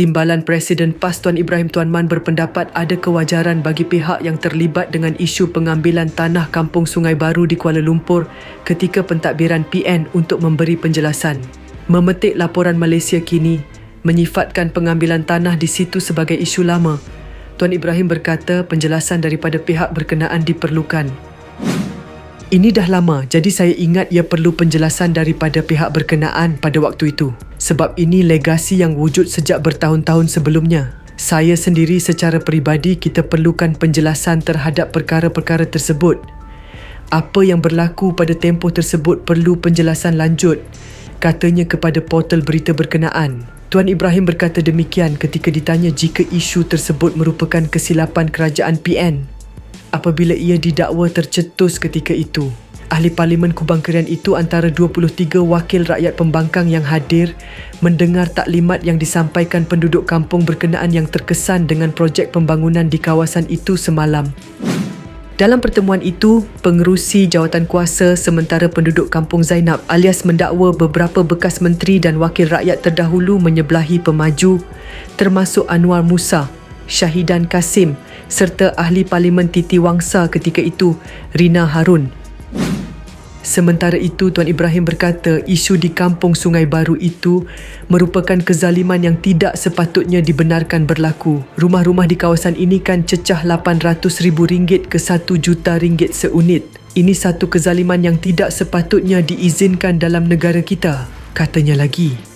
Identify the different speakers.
Speaker 1: Timbalan Presiden PAS Tuan Ibrahim Tuan Man berpendapat ada kewajaran bagi pihak yang terlibat dengan isu pengambilan tanah Kampung Sungai Baru di Kuala Lumpur ketika pentadbiran PN untuk memberi penjelasan. Memetik laporan Malaysia kini menyifatkan pengambilan tanah di situ sebagai isu lama. Tuan Ibrahim berkata penjelasan daripada pihak berkenaan diperlukan. Ini dah lama, jadi saya ingat ia perlu penjelasan daripada pihak berkenaan pada waktu itu. Sebab ini legasi yang wujud sejak bertahun-tahun sebelumnya. Saya sendiri secara peribadi kita perlukan penjelasan terhadap perkara-perkara tersebut. Apa yang berlaku pada tempoh tersebut perlu penjelasan lanjut, katanya kepada portal berita berkenaan. Tuan Ibrahim berkata demikian ketika ditanya jika isu tersebut merupakan kesilapan kerajaan PN apabila ia didakwa tercetus ketika itu. Ahli Parlimen Kubang Kerian itu antara 23 wakil rakyat pembangkang yang hadir mendengar taklimat yang disampaikan penduduk kampung berkenaan yang terkesan dengan projek pembangunan di kawasan itu semalam. Dalam pertemuan itu, pengerusi jawatan kuasa sementara penduduk kampung Zainab alias mendakwa beberapa bekas menteri dan wakil rakyat terdahulu menyebelahi pemaju termasuk Anwar Musa, Syahidan Kasim serta ahli parlimen Titi Wangsa ketika itu, Rina Harun. Sementara itu, Tuan Ibrahim berkata isu di kampung Sungai Baru itu merupakan kezaliman yang tidak sepatutnya dibenarkan berlaku. Rumah-rumah di kawasan ini kan cecah RM800,000 ke RM1 juta ringgit seunit. Ini satu kezaliman yang tidak sepatutnya diizinkan dalam negara kita, katanya lagi.